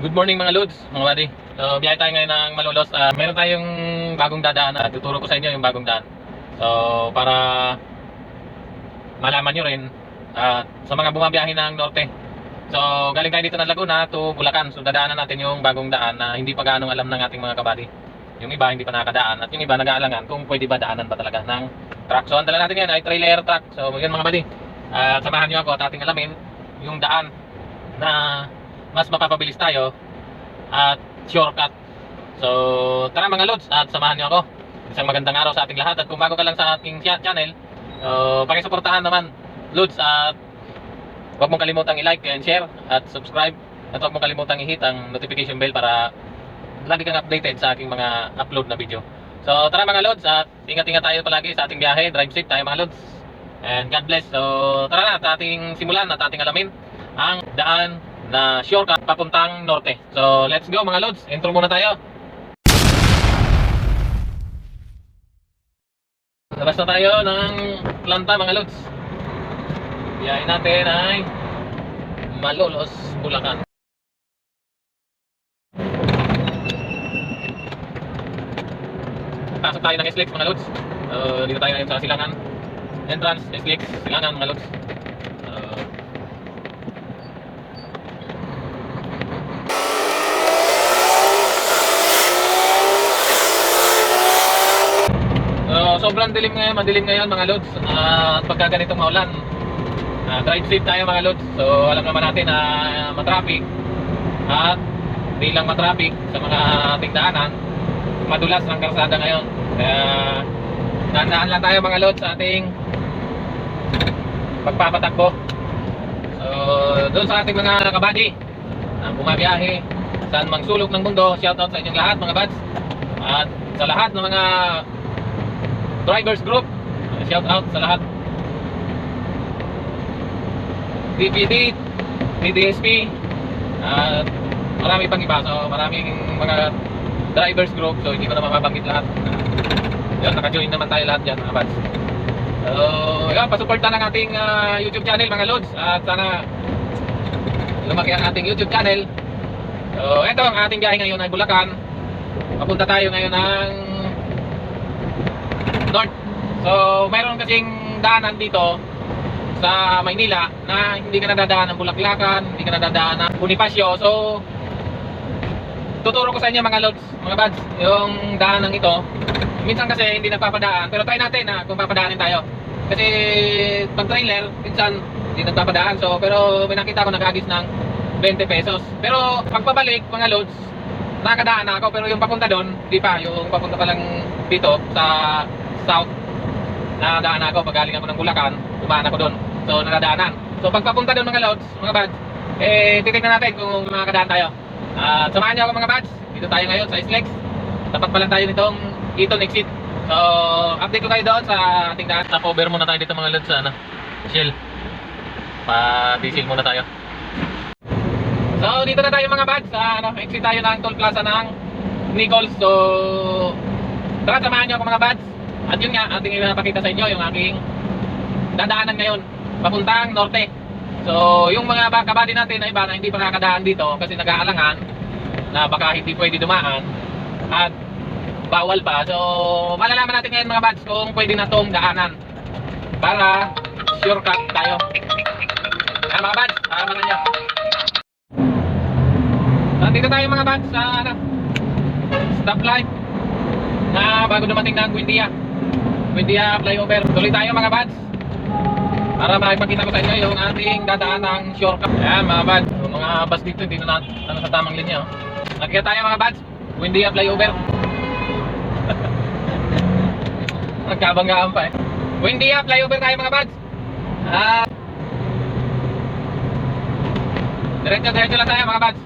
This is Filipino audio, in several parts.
Good morning mga Lods, mga buddy. So, biyahe tayo ngayon ng Malolos. Ah, meron tayong bagong dadaan. Uh, tuturo ko sa inyo yung bagong daan. So, para malaman nyo rin ah, sa mga bumabiyahe ng Norte. So, galing tayo dito ng Laguna to Bulacan. So, dadaanan natin yung bagong daan na hindi pa ganong alam ng ating mga kabady. Yung iba hindi pa nakakadaan at yung iba nag-aalangan kung pwede ba daanan ba talaga ng truck. So, ang dala natin ngayon ay trailer truck. So, yun mga buddy. Ah, samahan nyo ako at ating alamin yung daan na mas mapapabilis tayo at shortcut. So, tara mga lods at samahan niyo ako. Isang magandang araw sa ating lahat at kung bago ka lang sa ating cha- channel, uh, pakisuportahan naman lods at huwag mong kalimutang i-like and share at subscribe at huwag mong kalimutang i-hit ang notification bell para lagi kang updated sa aking mga upload na video. So, tara mga lods at ingat-ingat tayo palagi sa ating biyahe. Drive safe tayo mga lods. And God bless. So, tara na at ating simulan at ating alamin ang daan na shortcut papuntang norte. So, let's go mga lods. Intro muna tayo. Labas na tayo ng planta mga lods. Biyahe natin ay Malolos, Bulacan. Pasok tayo ng SLEX mga lods. So, dito tayo ngayon sa Silangan. Entrance, SLEX, Silangan mga lods. So, So, sobrang dilim ngayon, madilim ngayon mga lods. Ah, At pagka ganitong maulan, ah, drive safe tayo mga lods. So, alam naman natin na matraffic at di lang matraffic sa mga ating daanan, madulas ang kalsada ngayon. Kaya, dahan lang tayo mga lods sa ating pagpapatakbo. So, doon sa ating mga kabady na bumabiyahe saan mang sulok ng mundo, shoutout sa inyong lahat mga bads. At sa lahat ng mga drivers group, shout out sa lahat. DPD, DDSP, at marami pang iba. So maraming mga drivers group. So hindi ko na mababanggit lahat. Yan, naka-join naman tayo lahat dyan mga bads. So, yan, pasuporta ng ating ah, YouTube channel mga lods. At sana lumaki ang ating YouTube channel. So, ito ang ating biyahe ngayon ay Bulacan. Papunta tayo ngayon ng north. So, mayroon kasing daanan dito sa Maynila na hindi ka nadadaan ng Bulaklakan, hindi ka nadadaan ng Bonifacio. So, tuturo ko sa inyo mga lods, mga buds, yung daanan ito. Minsan kasi hindi nagpapadaan, pero try natin na kung papadaanin tayo. Kasi pag trailer, minsan hindi nagpapadaan. So, pero may nakita ko nag-agis ng 20 pesos. Pero pagpabalik mga lods, nakakadaan na ako pero yung papunta doon, di pa. Yung papunta pa lang dito sa south, nadaan ako pag galing ako ng Bulacan, dumaan ako doon. So nadadaanan. So pag papunta doon mga lods, mga buds, eh titignan natin kung makakadaan tayo. At samahan niyo ako mga buds. Dito tayo ngayon sa Islex. Tapat pa lang tayo nitong Eton exit. So update ko kayo doon sa ating daan. Stop over muna tayo dito mga lods sa ano, Shell. Pa-diesel muna tayo. So dito na tayo mga buds. Sa ano, exit tayo ng toll plaza ng Nichols. So tara samahan niyo ako mga buds. At yun nga, ating ipapakita sa inyo yung aking dadaanan ngayon papuntang norte. So, yung mga ba- kabady natin na iba na hindi pa nakakadaan dito kasi nag-aalangan na baka hindi pwede dumaan at bawal pa. So, malalaman natin ngayon mga bads kung pwede na tong daanan para shortcut tayo. Ah, mga bads, abangan nyo. Nandito tayo mga bads sa ano, stoplight na bago dumating ng Buendia. Buendia flyover. Tuloy tayo mga bads. Para makipakita ko sa inyo yung ating dadaan ng shortcut. Ayan mga bads. Yung mga bus dito, dito na ano, sa tamang linya. Oh. Nakikita tayo mga bads. Buendia flyover. Nagkabanggaan pa eh. Buendia flyover tayo mga bads. Ah. Diretso-diretso lang tayo mga bads.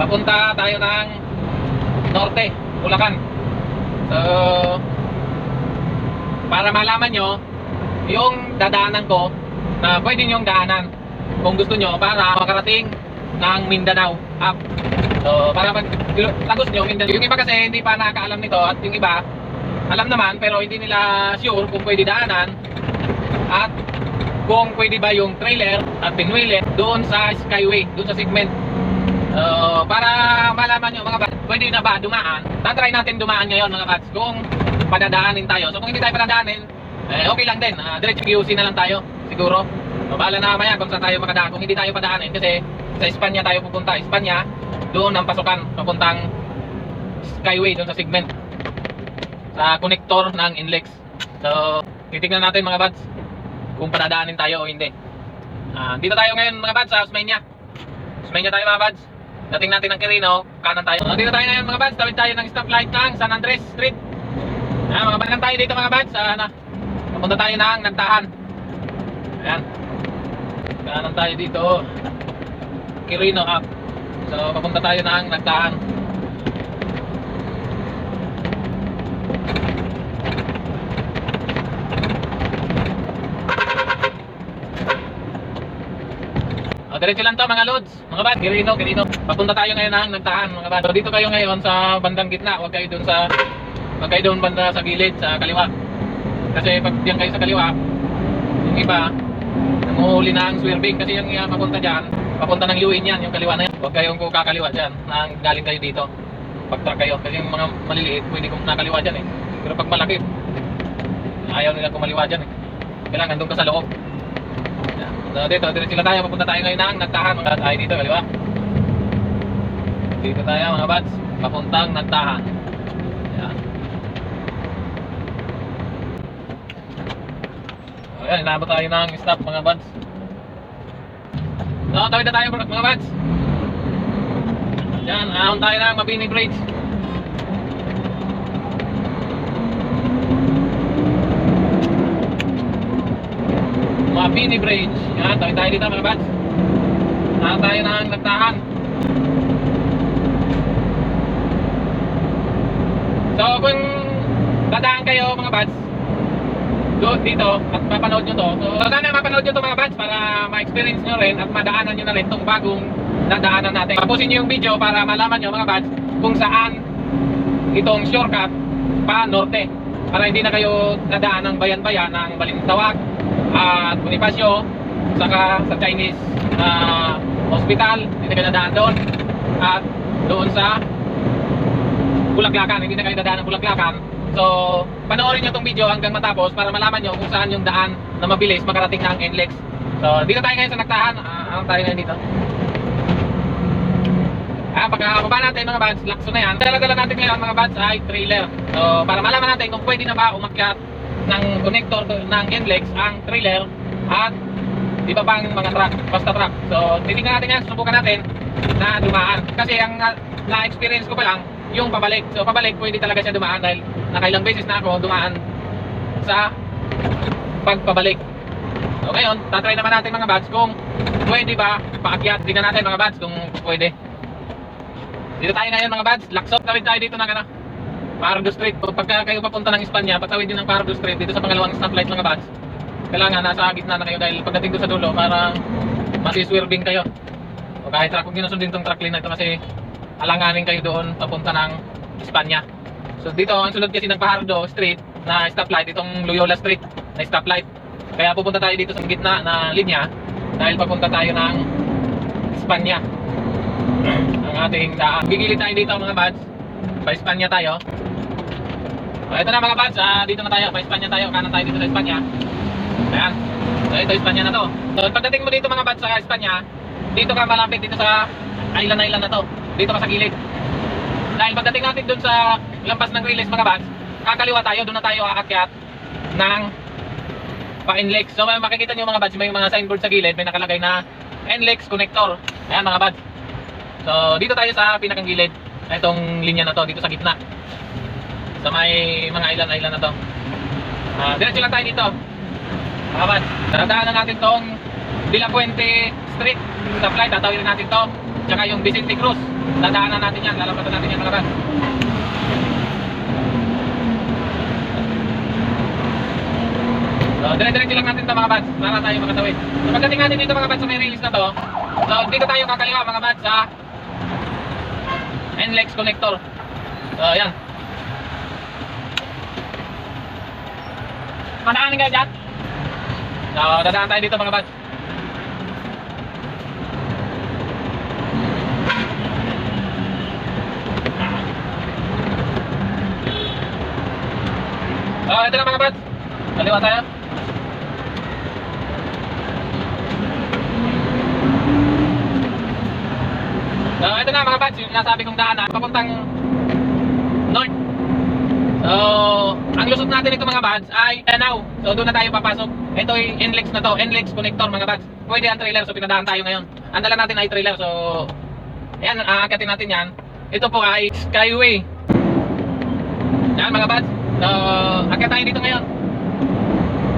Papunta tayo ng norte, Bulacan. So, para malaman nyo, yung dadaanan ko na pwede nyong daanan kung gusto nyo para makarating ng Mindanao up. So, para pag tagos nyo, Mindanao. Yung iba kasi hindi pa nakakaalam nito at yung iba, alam naman pero hindi nila sure kung pwede daanan at kung pwede ba yung trailer at pinwheeler doon sa skyway, doon sa segment Uh, para malaman nyo mga bats, pwede na ba dumaan? Tatry natin dumaan ngayon mga bats kung padadaanin tayo. So kung hindi tayo padadaanin, eh, okay lang din. Uh, diretso QC na lang tayo siguro. So, na maya kung saan tayo makadaan. Kung hindi tayo padaanin kasi sa Espanya tayo pupunta. Espanya, doon ang pasukan papuntang Skyway doon sa segment sa connector ng Inlex. So, titignan natin mga bads kung padadaanin tayo o hindi. Ah, dito tayo ngayon mga bads sa Osmeña. Osmeña tayo mga bads. Dating natin ng Quirino, kanan tayo. Ah, dito tayo ngayon mga bads, tawid tayo ng stoplight ng San Andres Street. Ah, mga banan tayo dito mga bads. Ah, na, papunta tayo ng Nagtahan. Ayan. Kanan tayo dito. Quirino up. So, papunta tayo ng Nagtahan. O, diretso lang to mga lods. Mga bad, Kirino, Kirino. Papunta tayo ngayon ng nagtahan mga bad. So, dito kayo ngayon sa bandang gitna. Huwag kayo doon sa, huwag kayo doon banda sa gilid, sa kaliwa. Kasi pag diyan kayo sa kaliwa, yung iba, nanguhuli na ang swerving. Kasi yung uh, papunta dyan, papunta ng UIN yan, yung kaliwa na yan. Huwag kayong kakaliwa dyan, nang galing kayo dito. Pag truck kayo. Kasi yung mga maliliit, pwede kong nakaliwa dyan eh. Pero pag malaki, ayaw nila kumaliwa dyan eh. Kailangan doon ka sa loob. So dito, diretso lang tayo. Papunta tayo ngayon ng nagtahan. Mga tayo dito, kaliwa. Dito tayo mga bats. Papuntang nagtahan. Yan. O yan, inabot tayo ng stop mga bats. So, tawid na tayo mga bats. Yan, ahon tayo ng Mabini Bridge. Mabini Bridge. Yan, tawid tayo dito mga bats. Ahon tayo ng nagtahan. So, kung dadaan kayo mga bats, do, dito at mapanood nyo to. So, sana mapanood nyo to mga bats para ma-experience nyo rin at madaanan nyo na rin itong bagong dadaanan natin. Tapusin nyo yung video para malaman nyo mga bats kung saan itong shortcut pa norte. Para hindi na kayo dadaan ng bayan-bayan ng Balintawak at Bonifacio saka sa Chinese ah, hospital, hindi na kayo dadaan doon at doon sa Bulaklakan, hindi na kayo dadaan ng Bulaklakan. So, panoorin nyo itong video hanggang matapos para malaman nyo kung saan yung daan na mabilis makarating ng NLEX. So, dito tayo ngayon sa Nagtahan. Ah, ano tayo ngayon dito? Ah, pagkakababa natin mga bads, lakso na yan. Dala-dala natin ngayon mga bads ay trailer. So, para malaman natin kung pwede na ba umakyat ng connector to- ng NLEX ang trailer at di ba pang mga truck, basta truck. So, titingnan natin yan, subukan natin na dumaan. Kasi ang na- na-experience ko pa lang, yung pabalik. So, pabalik, pwede talaga siya dumaan dahil nakailang beses na ako dumaan sa pagpabalik. So, ngayon, tatry naman natin mga bads kung pwede ba paakyat. Tingnan natin mga bads kung pwede. Dito tayo ngayon mga bads. Laksop tawid tayo dito ng ano, Pardo Street. Pagka kayo papunta ng Espanya, patawid din ng Pardo Street dito sa pangalawang stoplight mga bads. Kailangan nasa gitna na kayo dahil pagdating doon sa dulo, parang masiswerving kayo. O kahit truck, kung ginusundin tong truck lane na ito kasi alanganin kayo doon papunta ng Espanya. So dito, ang sunod kasi ng Pajardo Street na stoplight, itong Loyola Street na stoplight. Kaya pupunta tayo dito sa gitna na linya dahil papunta tayo ng Espanya. ang ating daan. Gigilid tayo dito mga bads. Pa Espanya tayo. So, ito na mga bads, ah, dito na tayo. Pa Espanya tayo. Kanan tayo dito sa Espanya. Ayan. So ito Espanya na to. So pagdating mo dito mga bads sa Espanya, dito ka malapit dito sa island-island na to. Dito ka sa gilid. Dahil pagdating natin doon sa lampas ng release mga bads, kakaliwa tayo, doon na tayo aakyat ng pa-NLEX. So may makikita nyo mga bads, may mga signboard sa gilid, may nakalagay na NLEX connector. Ayan mga bads. So dito tayo sa pinakang gilid. Itong linya na to, dito sa gitna. Sa may mga island-island na to. Ah, diretso lang tayo dito. Mga bads, dadaanan natin tong De La Puente Street. Flight, tatawin natin to. Tsaka yung Vicente Cruz. Dadaanan natin yan, lalampasan natin yan mga bads. So, dire-diretso lang natin ito mga bads para tayo makatawid. So, pagdating natin dito mga bads sa so may rails na to, so, dito tayo kakaliwa mga bads sa NLEX connector. So, yan. Manaan nga dyan. So, dadaan tayo dito mga bads. So, oh, ito na mga bads. Kaliwa tayo. So, ito na mga buds, yung nasabi kong daanan, papuntang north. So, ang lusot natin ito mga buds ay Danau. So, doon na tayo papasok. Ito ay NLEX na to, NLEX connector mga buds. Pwede ang trailer, so pinadaan tayo ngayon. Ang dala natin ay trailer, so ayan, aakatin natin yan. Ito po ay Skyway. Yan mga buds. So, akit tayo dito ngayon.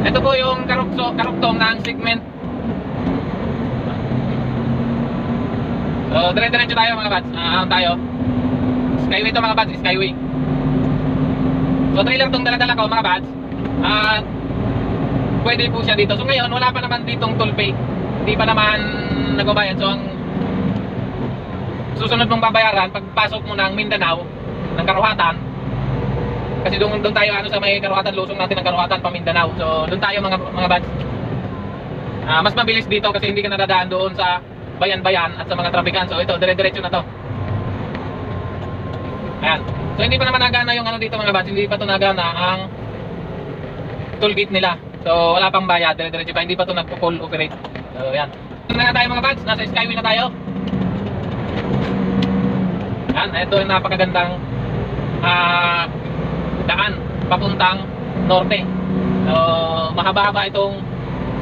Ito po yung karukso, karuktong ng segment. So, dire-diretso tayo mga buds. Ah, tayo. Skyway to mga buds, Skyway. So, trailer tong dala-dala ko mga buds. At pwede po siya dito. So, ngayon, wala pa naman ditong toll pay. Hindi pa naman nagbabayad. So, ang susunod mong babayaran, pagpasok mo ng Mindanao, ng Karuhatan, kasi doon doon tayo ano sa may Karuhatan, lusong natin ng Karuhatan pa Mindanao. So, doon tayo mga mga buds. Ah, mas mabilis dito kasi hindi ka nadadaan doon sa bayan-bayan at sa mga trafikan. So, ito, dire-diretso na to. Ayan. So, hindi pa naman nagana yung ano dito mga buds. Hindi pa to nagana ang toll gate nila. So, wala pang bayad. Dire-diretso pa. Hindi pa to nagpo-full operate. So, ayan. Ito na tayo mga buds. Nasa Skyway na tayo. Ayan. Ito yung napakagandang ah daan papuntang norte. So, mahaba-haba itong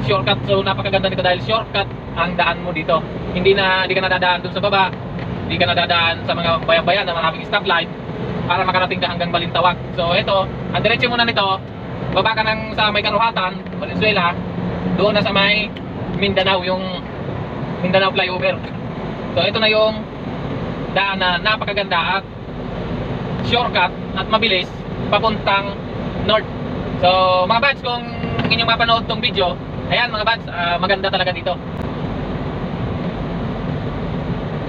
shortcut. So, napakaganda nito dahil shortcut ang daan mo dito. Hindi na hindi ka nadadaan dun sa baba. Hindi ka nadadaan sa mga bayan-bayan na maraming stoplight para makarating ka hanggang Balintawak. So, ito, ang diretsyo muna nito, baba ka ng sa may Karuhatan, Valenzuela, doon na sa may Mindanao, yung Mindanao flyover. So, ito na yung daan na napakaganda at shortcut at mabilis papuntang north. So, mga bads, kung inyong mapanood tong video, ayan mga bads, ah, maganda talaga dito.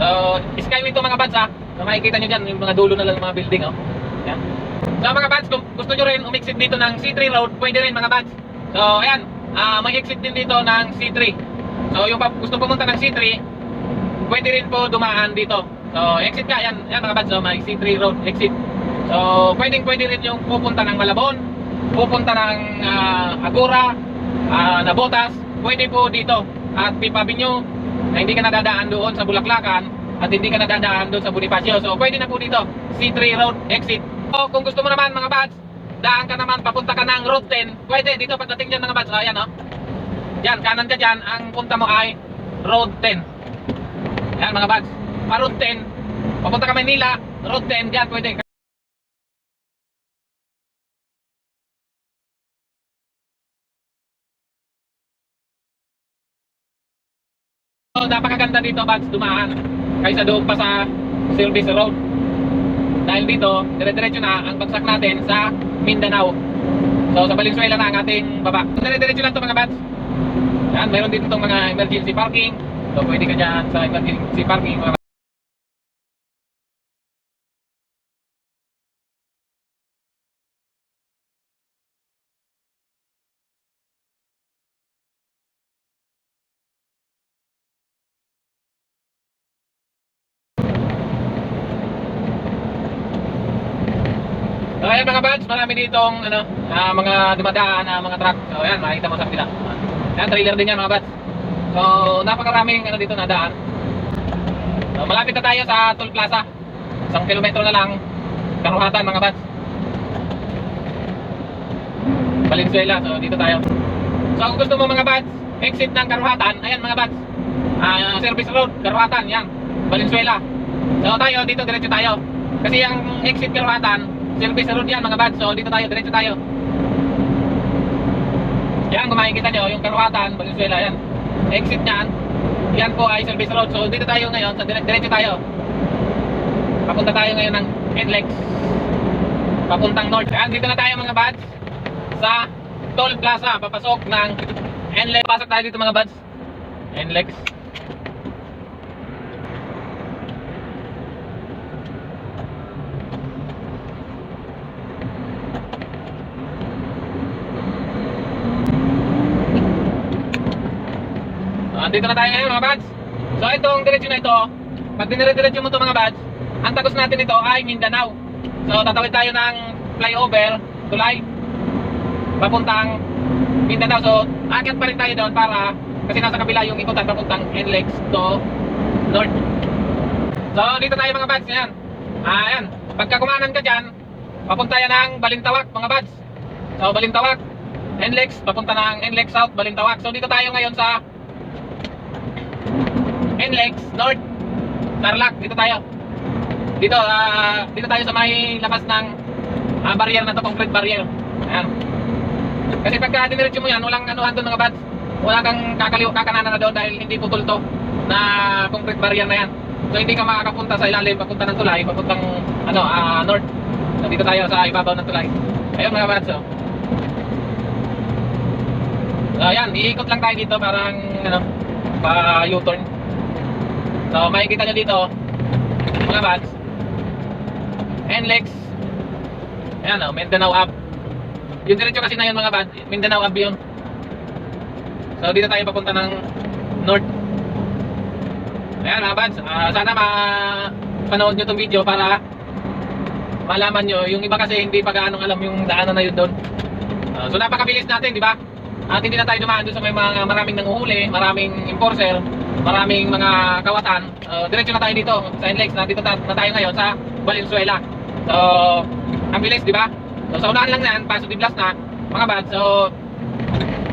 So, skyway to mga bads ha. So, makikita nyo dyan, yung mga dulo na lang ng mga building oh. Ayan. So, mga bads, kung gusto nyo rin umexit dito ng C3 road, pwede rin mga bads. So, ayan, ah, may exit din dito ng C3. So, yung gusto pumunta ng C3, pwede rin po dumaan dito. So, exit ka, yan, yan mga bads, so, may C3 road exit. So, pwedeng pwede rin yung pupunta ng Malabon, pupunta ng ah, Agora, ah, Nabotas, pwede po dito. At Pipa Avenue, na hindi ka nadadaan doon sa Bulaklakan, at hindi ka nadadaan doon sa Bonifacio. So, pwede na po dito, C3 road exit. So, kung gusto mo naman mga bads, daan ka naman, papunta ka ng road 10, pwede dito pagdating dyan mga bads, ayan oh. Yan, kanan ka dyan, ang punta mo ay road 10. Yan mga bads, pa road 10, papunta ka Manila, road 10, dyan pwede. Napakaganda dito, Bads, dumaan. Kaysa doon pa sa service road. Dahil dito, dire-diretso na ang bagsak natin sa Mindanao. So, sa Valenzuela na ang ating baba. Dire-diretso lang to mga Bads. Yan, mayroon dito itong mga emergency parking. So, pwede ka dyan sa emergency parking. Ayan mga buds, marami ditong ano, ah, mga dumadaan na mga truck. So ayan, makikita mo sa kabila. Ayan, trailer din yan mga buds. So napakaraming ano dito na daan. So, malapit na tayo sa Toll Plaza. Isang kilometro na lang karuhatan mga buds. Valenzuela, so dito tayo. So kung gusto mo mga buds, exit ng karuhatan, ayan mga buds. Ah, service road, karuhatan, yan. Valenzuela. So tayo, dito diretso tayo. Kasi ang exit karuhatan, service road yan mga buds. So dito tayo, diretso tayo. Yan, kung makikita nyo, yung karuhatan, Valenzuela, yan. Exit niyan, yan po ay service road. So dito tayo ngayon, sa dire diretso tayo. Papunta tayo ngayon ng NLEX. Papuntang north. Yan, dito na tayo mga buds. Sa Toll Plaza, papasok ng NLEX. Pasok tayo dito mga buds. NLEX. So, andito na tayo ngayon mga buds. So, itong diretsyo na ito, pag dinire-diretso mo ito mga buds, ang tagos natin ito ay Mindanao. So, tatawid tayo ng flyover, tulay. papuntang Mindanao. So, akyat pa rin tayo doon para kasi nasa kabila yung ikutan papuntang NLEX to North. So, dito tayo mga bads. Yan. Ah, yan. Pagka kumanan ka dyan, papunta yan ng Balintawak mga bads. So, Balintawak, NLEX, papunta ng NLEX South, Balintawak. So, dito tayo ngayon sa NLEX North, Tarlac. Dito tayo. Dito, ah, dito tayo sa may labas ng ah, barrier na to, concrete barrier. Ayan. Kasi pagka diniretso mo yan, walang anuhan doon mga bads. Wala kang kakaliw, kakananan na doon dahil hindi putol to na concrete barrier na yan. So hindi ka makakapunta sa ilalim, papunta ng tulay, papuntang ano, ah, north. So, dito tayo sa ibabaw ng tulay. Ayun mga bads, oh. So ayan, iikot lang tayo dito parang ano, pa U-turn. So makikita nyo dito, mga bads, NLEX, ayan oh, Mindanao Up. Yung diretso kasi na yun mga bad, Mindanao Up yun. So dito tayo papunta ng north. Ayan mga bads, ah, sana mapanood nyo itong video para malaman nyo. Yung iba kasi hindi pa gaano alam yung daanan na yun doon. Ah, so napakabilis natin, di ba? At hindi na tayo dumaan doon sa may mga maraming nanguhuli, maraming enforcer, maraming mga kawatan. Uh, diretso na tayo dito sa NLEX na dito ta- na tayo ngayon sa Valenzuela. So, ang bilis, di ba? So, sa unahan lang yan, paso di blast na, mga bad. So,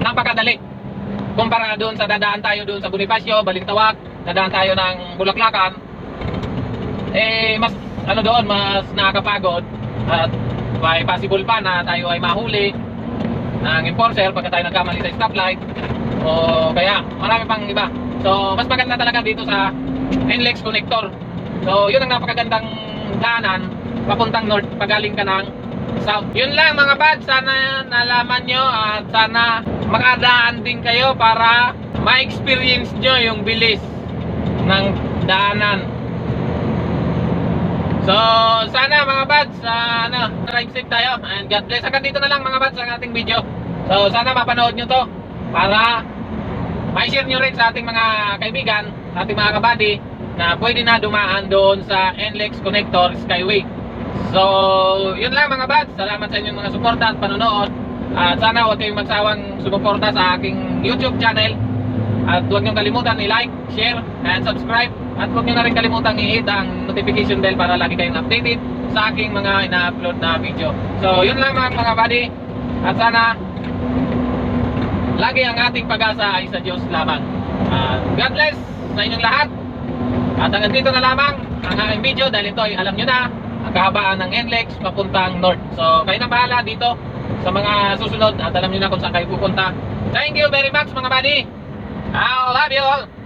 napakadali. Kumpara doon sa dadaan tayo doon sa Bonifacio, Balintawak, dadaan tayo ng Bulaklakan, eh, mas, ano doon, mas nakakapagod. At may possible pa na tayo ay mahuli ng enforcer pagka tayo nagkamali sa stoplight. O kaya, marami pang iba. So, mas maganda talaga dito sa NLEX connector. So, yun ang napakagandang daanan papuntang north pagaling ka ng south. Yun lang mga bad, sana nalaman nyo at sana makadaan din kayo para ma-experience nyo yung bilis ng daanan. So, sana mga bads, uh, ano, drive safe tayo and God bless. Hanggang dito na lang mga bads ang ating video. So, sana mapanood nyo to para ma-share nyo rin sa ating mga kaibigan, sa ating mga kabady na pwede na dumaan doon sa NLEX Connector Skyway. So, yun lang mga bads. Salamat sa inyong mga suporta at panonood. At sana huwag kayong magsawang sumuporta sa aking YouTube channel. At huwag niyong kalimutan i-like, share, and subscribe. At huwag niyo na rin kalimutan i-hit ang notification bell para lagi kayong updated sa aking mga ina-upload na video. So, yun lang mga mga. At sana lagi ang ating pag-asa ay sa Diyos lamang. At God bless sa inyong lahat. At hanggang dito na lamang ang aking video dahil ito ay alam nyo na ang kahabaan ng NLEX papuntang north. So, kayo na bahala dito sa mga susunod at alam nyo na kung saan kayo pupunta. Thank you very much mga buddy. I love you all.